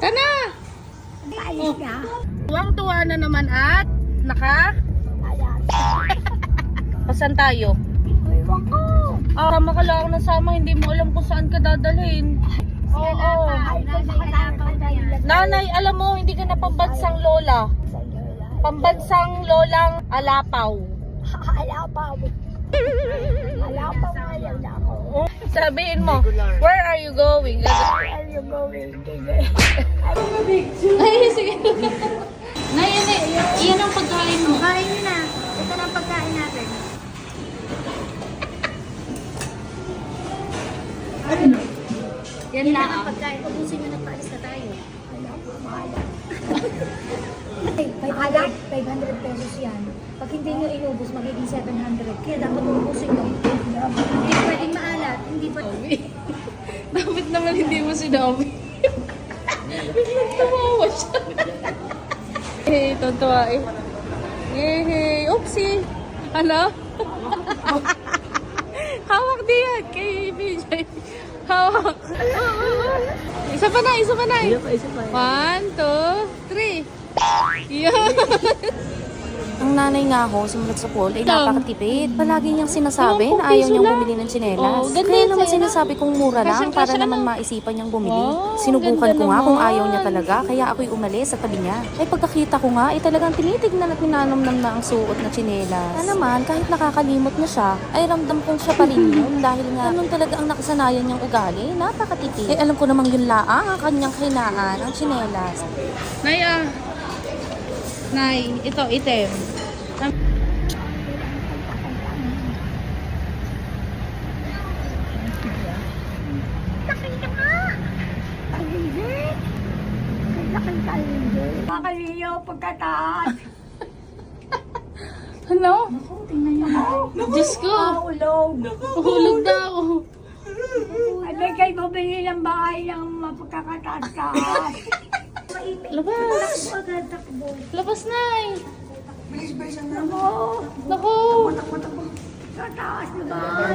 Tana! Ka. Tuwang-tuwa na naman at naka... Pasan tayo? Ah, sama ka lang ng sama, hindi mo alam kung saan ka dadalhin. Oo. Nila. Nanay, alam mo, hindi ka na pambansang lola. Pambansang lolang alapaw. Alapaw. Lang ako. Sabihin mo, where are you going? Where are you going? Ay, sige. Nay, nay, iyan ang pagkain mo. Kain na. Ito na ang pagkain natin. Yan na. na ang pagkain. Ubusin mo na paalis na tayo. Alam ko, mahalat. Ay, 500, 500 pesos yan. Pag hindi nyo inubos, magiging 700. Kaya dapat ubusin nyo. Hindi pwedeng maalat. Hindi pa... Dapat naman hindi mo sinabi. Biglang tumawa siya. Eh, tontuwa eh. Yehey. Oopsie. Ano? Hawak diyan kay BJ. Hawak. Isa pa na, isa pa na. One, two. Yan. Ang nanay nga ho, simulat sa pool, ay Ito. napakatipid. Palagi niyang sinasabi na ayaw piso niyang lang. bumili ng tsinelas. Oo, ganda Kaya yung naman tsinelas. sinasabi kong mura lang Kasyang-kasya para naman na. maisipan niyang bumili. Wow, Sinubukan ganda ko nga kung naman. ayaw niya talaga, kaya ako'y umalis sa tabi niya. Ay pagkakita ko nga, ay talagang tinitignan at minanamnam na ang suot na tsinelas. Kaya naman, kahit nakakalimot na siya, ay ramdam kong siya pa rin yun dahil nga ganun talaga ang nakasanayan niyang ugali, napakatipid. Eh alam ko namang yun laang ang kanyang kahinaan, ang tsinelas. Nay, ah. Nay, ito, kalindig. Makaliyo pagkataas. Ano? Tingnan niyo ako. Diyos ko. Mahulog. Hulog na ako. Ay, kayo bumili ng bahay ng mapagkakataas-taas. Labas. Pagkatakbo. Labas, Nay. Ako. Naku. Kataas na bahay.